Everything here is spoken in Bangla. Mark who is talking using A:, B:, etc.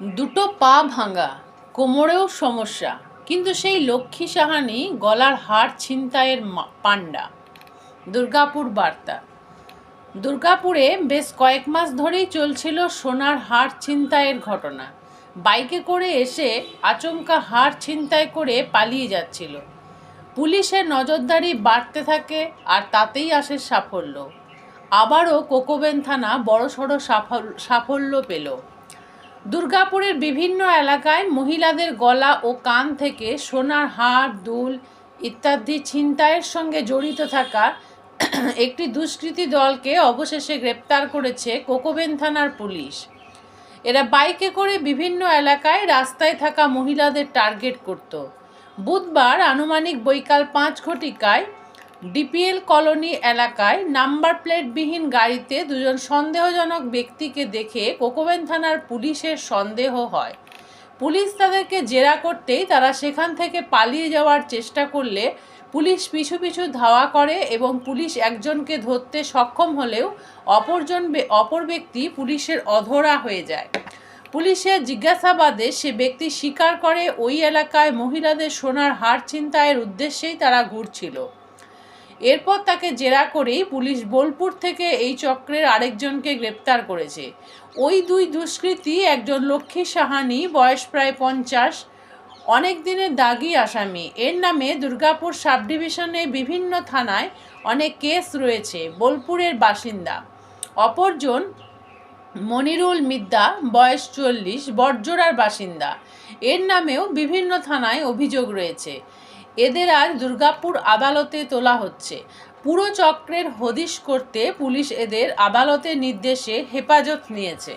A: দুটো পা ভাঙা, কোমরেও সমস্যা, কিন্তু সেই লক্ষ্মী সাহানি গলার হার ছিনতাইয়ের পাণ্ডা দুর্গাপুর বার্তা। দুর্গাপুরে বেশ কয়েক মাস ধরেই চলছিল সোনার হার ছিনতাইয়ের ঘটনা। বাইকে করে এসে আচমকা হার ছিনতাই করে পালিয়ে যাচ্ছিল। পুলিশের নজরদারি বাড়তে থাকে আর তাতেই আসে সাফল্য। আবারও কোকোবেন থানা বড়সড় সাফল, সাফল্য পেল। দুর্গাপুরের বিভিন্ন এলাকায় মহিলাদের গলা ও কান থেকে সোনার হার, দুল ইত্যাদি ছিনতাইয়ের সঙ্গে জড়িত থাকা একটি দুষ্কৃতী দলকে অবশেষে গ্রেপ্তার করেছে কোকোবেন থানার পুলিশ। এরা বাইকে করে বিভিন্ন এলাকায় রাস্তায় থাকা মহিলাদের টার্গেট করত। বুধবার আনুমানিক বৈকাল পাঁচ ঘটিকায় ডিপিএল কলোনি এলাকায় নাম্বার প্লেটবিহীন গাড়িতে দুজন সন্দেহজনক ব্যক্তিকে দেখে কোকোবেন থানার পুলিশের সন্দেহ হয়। পুলিশ তাদেরকে জেরা করতেই তারা সেখান থেকে পালিয়ে যাওয়ার চেষ্টা করলে পুলিশ পিছু পিছু ধাওয়া করে এবং পুলিশ একজনকে ধরতে সক্ষম হলেও অপরজন অপর ব্যক্তি পুলিশের অধরা হয়ে যায়। পুলিশের জিজ্ঞাসাবাদে সে ব্যক্তি স্বীকার করে ওই এলাকায় মহিলাদের সোনার হার ছিনতাইয়ের উদ্দেশ্যেই তারা ঘুরছিল। এরপর তাকে জেরা করেই পুলিশ বোলপুর থেকে এই চক্রের আরেকজনকে গ্রেপ্তার করেছে। ওই দুই দুষ্কৃতী একজন লক্ষ্মী সাহানি, বয়স প্রায় পঞ্চাশ, অনেক দিনের দাগি আসামি। এর নামে দুর্গাপুর সাব ডিভিশনে বিভিন্ন থানায় অনেক কেস রয়েছে, বোলপুরের বাসিন্দা। অপরজন মনিরুল মিদ্দা, বয়স চল্লিশ, বটজোড়ার বাসিন্দা। এর নামেও বিভিন্ন থানায় অভিযোগ রয়েছে। এদের আজ দুর্গাপুর আদালতে তোলা হচ্ছে। পুরো চক্রের হদিশ করতে পুলিশ এদের আদালতের নির্দেশে হেফাজত নিয়েছে।